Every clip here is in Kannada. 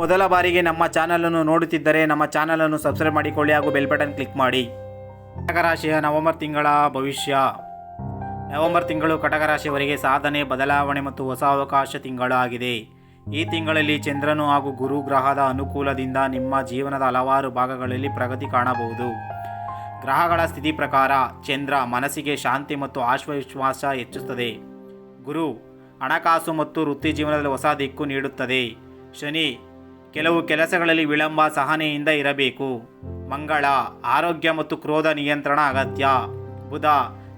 ಮೊದಲ ಬಾರಿಗೆ ನಮ್ಮ ಚಾನಲನ್ನು ನೋಡುತ್ತಿದ್ದರೆ ನಮ್ಮ ಚಾನಲನ್ನು ಸಬ್ಸ್ಕ್ರೈಬ್ ಮಾಡಿಕೊಳ್ಳಿ ಹಾಗೂ ಬೆಲ್ ಬಟನ್ ಕ್ಲಿಕ್ ಮಾಡಿ. ಕಟಕ ರಾಶಿಯ ನವೆಂಬರ್ ತಿಂಗಳ ಭವಿಷ್ಯ. ನವಂಬರ್ ತಿಂಗಳು ಕಟಕ ರಾಶಿಯವರಿಗೆ ಸಾಧನೆ, ಬದಲಾವಣೆ ಮತ್ತು ಹೊಸ ಅವಕಾಶ ತಿಂಗಳು ಆಗಿದೆ ಈ ತಿಂಗಳಲ್ಲಿ ಚಂದ್ರನು ಹಾಗೂ ಗುರು ಗ್ರಹದ ಅನುಕೂಲದಿಂದ ನಿಮ್ಮ ಜೀವನದ ಹಲವಾರು ಭಾಗಗಳಲ್ಲಿ ಪ್ರಗತಿ ಕಾಣಬಹುದು. ಗ್ರಹಗಳ ಸ್ಥಿತಿ ಪ್ರಕಾರ ಚಂದ್ರ ಮನಸ್ಸಿಗೆ ಶಾಂತಿ ಮತ್ತು ಆಶ್ವವಿಶ್ವಾಸ ಹೆಚ್ಚುತ್ತದೆ. ಗುರು ಹಣಕಾಸು ಮತ್ತು ವೃತ್ತಿ ಜೀವನದಲ್ಲಿ ಹೊಸ ದಿಕ್ಕು ನೀಡುತ್ತದೆ. ಶನಿ ಕೆಲವು ಕೆಲಸಗಳಲ್ಲಿ ವಿಳಂಬ ಸಹನೆಯಿಂದ ಇರಬೇಕು. ಮಂಗಳ, ಆರೋಗ್ಯ ಮತ್ತು ಕ್ರೋಧ ನಿಯಂತ್ರಣ ಅಗತ್ಯ. ಬುಧ,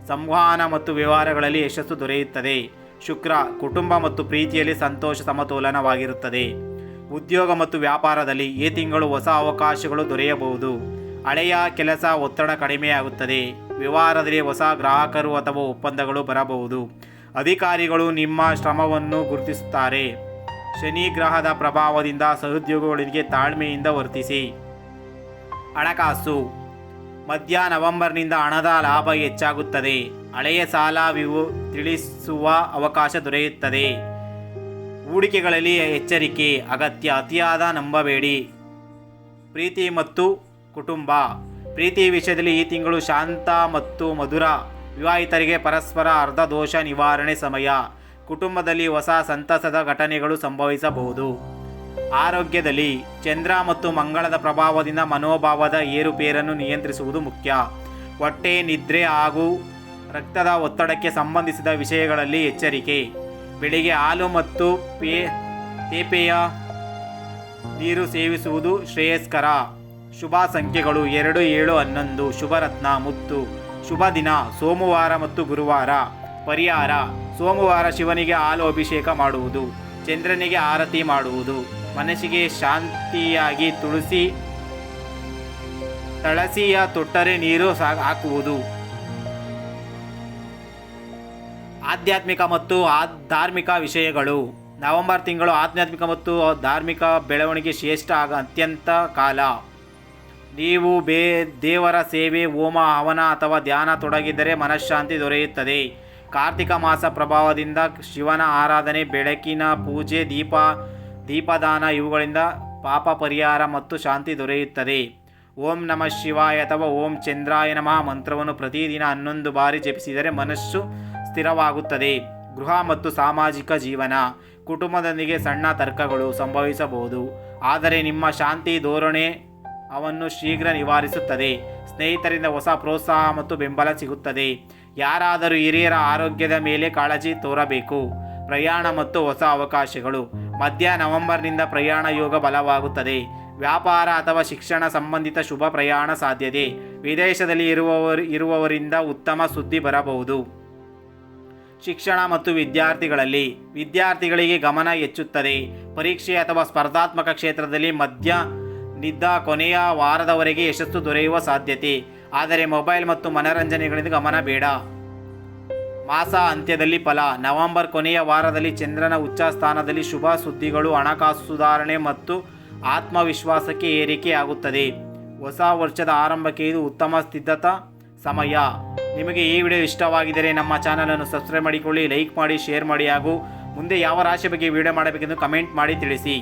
ಸಂವಹನ ಮತ್ತು ವ್ಯವಹಾರಗಳಲ್ಲಿ ಯಶಸ್ಸು ದೊರೆಯುತ್ತದೆ. ಶುಕ್ರ, ಕುಟುಂಬ ಮತ್ತು ಪ್ರೀತಿಯಲ್ಲಿ ಸಂತೋಷ ಸಮತೋಲನವಾಗಿರುತ್ತದೆ. ಉದ್ಯೋಗ ಮತ್ತು ವ್ಯಾಪಾರದಲ್ಲಿ ಈ ತಿಂಗಳು ಹೊಸ ಅವಕಾಶಗಳು ದೊರೆಯಬಹುದು. ಹಳೆಯ ಕೆಲಸ ಒತ್ತಡ ಕಡಿಮೆಯಾಗುತ್ತದೆ. ವ್ಯವಹಾರದಲ್ಲಿ ಹೊಸ ಗ್ರಾಹಕರು ಅಥವಾ ಒಪ್ಪಂದಗಳು ಬರಬಹುದು. ಅಧಿಕಾರಿಗಳು ನಿಮ್ಮ ಶ್ರಮವನ್ನು ಗುರುತಿಸುತ್ತಾರೆ. ಶನಿ ಗ್ರಹದ ಪ್ರಭಾವದಿಂದ ಸಹೋದ್ಯೋಗಿಗಳಿಗೆ ತಾಳ್ಮೆಯಿಂದ ವರ್ತಿಸಿ. ಹಣಕಾಸು. ಮಧ್ಯ ನವೆಂಬರ್ನಿಂದ ಹಣದ ಲಾಭ ಹೆಚ್ಚಾಗುತ್ತದೆ. ಹಳೆಯ ಸಾಲ ವಿವು ತಿಳಿಸುವ ಅವಕಾಶ ದೊರೆಯುತ್ತದೆ. ಹೂಡಿಕೆಗಳಲ್ಲಿ ಎಚ್ಚರಿಕೆ, ಅಗತ್ಯ, ಅತಿಯಾದ ನಂಬಬೇಡಿ. ಪ್ರೀತಿ ಮತ್ತು ಕುಟುಂಬ. ಪ್ರೀತಿ ವಿಷಯದಲ್ಲಿ ಈ ತಿಂಗಳು ಶಾಂತ ಮತ್ತು ಮಧುರ. ವಿವಾಹಿತರಿಗೆ ಪರಸ್ಪರ ಅರ್ಧ ದೋಷ ನಿವಾರಣೆ ಸಮಯ. ಕುಟುಂಬದಲ್ಲಿ ಹೊಸ ಸಂತಸದ ಘಟನೆಗಳು ಸಂಭವಿಸಬಹುದು. ಆರೋಗ್ಯದಲ್ಲಿ ಚಂದ್ರ ಮತ್ತು ಮಂಗಳದ ಪ್ರಭಾವದಿಂದ ಮನೋಭಾವದ ಏರುಪೇರನ್ನು ನಿಯಂತ್ರಿಸುವುದು ಮುಖ್ಯ. ಹೊಟ್ಟೆ, ನಿದ್ರೆ ಹಾಗೂ ರಕ್ತದ ಒತ್ತಡಕ್ಕೆ ಸಂಬಂಧಿಸಿದ ವಿಷಯಗಳಲ್ಲಿ ಎಚ್ಚರಿಕೆ. ಬೆಳಿಗ್ಗೆ ಹಾಲು ಮತ್ತು ಪೇ, ತೇಪೆಯ ನೀರು ಸೇವಿಸುವುದು ಶ್ರೇಯಸ್ಕರ. ಶುಭ ಸಂಖ್ಯೆಗಳು ಎರಡು, ಏಳು, ಹನ್ನೊಂದು, ಶುಭರತ್ನ, ಮುತ್ತು, ಶುಭ ದಿನ, ಸೋಮವಾರ ಮತ್ತು ಗುರುವಾರ. ಪರಿಹಾರ. ಸೋಮವಾರ ಶಿವನಿಗೆ ಹಾಲು ಅಭಿಷೇಕ ಮಾಡುವುದು, ಚಂದ್ರನಿಗೆ ಆರತಿ ಮಾಡುವುದು, ಮನಸ್ಸಿಗೆ ಶಾಂತಿಯಾಗಿ ತುಳಸಿ, ತಳಸಿಯ ತೊಟ್ಟರೆ ನೀರು ಹಾಕುವುದು. ಆಧ್ಯಾತ್ಮಿಕ ಮತ್ತು ಧಾರ್ಮಿಕ ವಿಷಯಗಳು. ನವೆಂಬರ್ ತಿಂಗಳು ಆಧ್ಯಾತ್ಮಿಕ ಮತ್ತು ಧಾರ್ಮಿಕ ಬೆಳವಣಿಗೆ ಶ್ರೇಷ್ಠ ಆಗ ಅತ್ಯಂತ ಕಾಲ. ನೀವು ಬೇ, ದೇವರ ಸೇವೆ, ಹೋಮ, ಹವನ ಅಥವಾ ಧ್ಯಾನ ತೊಡಗಿದರೆ ಮನಃಶಾಂತಿ ದೊರೆಯುತ್ತದೆ. ಕಾರ್ತಿಕ ಮಾಸ ಪ್ರಭಾವದಿಂದ ಶಿವನ ಆರಾಧನೆ, ಬೆಳಕಿನ ಪೂಜೆ, ದೀಪ, ದೀಪದಾನ ಇವುಗಳಿಂದ ಪಾಪ ಪರಿಹಾರ ಮತ್ತು ಶಾಂತಿ ದೊರೆಯುತ್ತದೆ. ಓಂ ನಮಃ ಶಿವಾಯ ಅಥವಾ ಓಂ ಚಂದ್ರಾಯ ನಮಃ ಮಂತ್ರವನ್ನು ಪ್ರತಿದಿನ ಹನ್ನೊಂದು ಬಾರಿ ಜಪಿಸಿದರೆ ಮನಸ್ಸು ಸ್ಥಿರವಾಗುತ್ತದೆ. ಗೃಹ ಮತ್ತು ಸಾಮಾಜಿಕ ಜೀವನ. ಕುಟುಂಬದೊಂದಿಗೆ ಸಣ್ಣ ತರ್ಕಗಳು ಸಂಭವಿಸಬಹುದು. ಆದರೆ ನಿಮ್ಮ ಶಾಂತಿ ಧೋರಣೆ ಅವನ್ನು ಶೀಘ್ರ ನಿವಾರಿಸುತ್ತದೆ. ಸ್ನೇಹಿತರಿಂದ ಹೊಸ ಪ್ರೋತ್ಸಾಹ ಮತ್ತು ಬೆಂಬಲ ಸಿಗುತ್ತದೆ. ಯಾರಾದರೂ ಹಿರಿಯರ ಆರೋಗ್ಯದ ಮೇಲೆ ಕಾಳಜಿ ತೋರಬೇಕು. ಪ್ರಯಾಣ ಮತ್ತು ಹೊಸ ಅವಕಾಶಗಳು. ಮಧ್ಯ ನವೆಂಬರ್ನಿಂದ ಪ್ರಯಾಣ ಯೋಗ ಬಲವಾಗುತ್ತದೆ. ವ್ಯಾಪಾರ ಅಥವಾ ಶಿಕ್ಷಣ ಸಂಬಂಧಿತ ಶುಭ ಪ್ರಯಾಣ ಸಾಧ್ಯತೆ. ವಿದೇಶದಲ್ಲಿ ಇರುವವರು, ಇರುವವರಿಂದ ಉತ್ತಮ ಸುದ್ದಿ ಬರಬಹುದು. ಶಿಕ್ಷಣ ಮತ್ತು ವಿದ್ಯಾರ್ಥಿಗಳಲ್ಲಿ, ವಿದ್ಯಾರ್ಥಿಗಳಿಗೆ ಗಮನ ಹೆಚ್ಚುತ್ತದೆ. ಪರೀಕ್ಷೆ ಅಥವಾ ಸ್ಪರ್ಧಾತ್ಮಕ ಕ್ಷೇತ್ರದಲ್ಲಿ ಮಧ್ಯ ನಿದ್ದ ಕೊನೆಯ ವಾರದವರೆಗೆ ಯಶಸ್ಸು ದೊರೆಯುವ ಸಾಧ್ಯತೆ. ಆದರೆ ಮೊಬೈಲ್ ಮತ್ತು ಮನರಂಜನೆಗಳಿಂದ ಗಮನ ಬೇಡ. ಮಾಸ ಅಂತ್ಯದಲ್ಲಿ ಫಲ. ನವೆಂಬರ್ ಕೊನೆಯ ವಾರದಲ್ಲಿ ಚಂದ್ರನ ಉಚ್ಚ ಸ್ಥಾನದಲ್ಲಿ ಶುಭ ಸುದ್ದಿಗಳು, ಹಣಕಾಸು ಸುಧಾರಣೆ ಮತ್ತು ಆತ್ಮವಿಶ್ವಾಸಕ್ಕೆ ಏರಿಕೆಯಾಗುತ್ತದೆ. ಹೊಸ ವರ್ಷದ ಆರಂಭಕ್ಕೆ ಇದು ಉತ್ತಮ ಸಿದ್ಧತಾ ಸಮಯ. ನಿಮಗೆ ಈ ವಿಡಿಯೋ ಇಷ್ಟವಾಗಿದ್ದರೆ ನಮ್ಮ ಚಾನಲನ್ನು ಸಬ್ಸ್ಕ್ರೈಬ್ ಮಾಡಿಕೊಳ್ಳಿ, ಲೈಕ್ ಮಾಡಿ, ಶೇರ್ ಮಾಡಿ ಹಾಗೂ ಮುಂದೆ ಯಾವ ರಾಶಿ ಬಗ್ಗೆ ವಿಡಿಯೋ ಮಾಡಬೇಕೆಂದು ಕಮೆಂಟ್ ಮಾಡಿ ತಿಳಿಸಿ.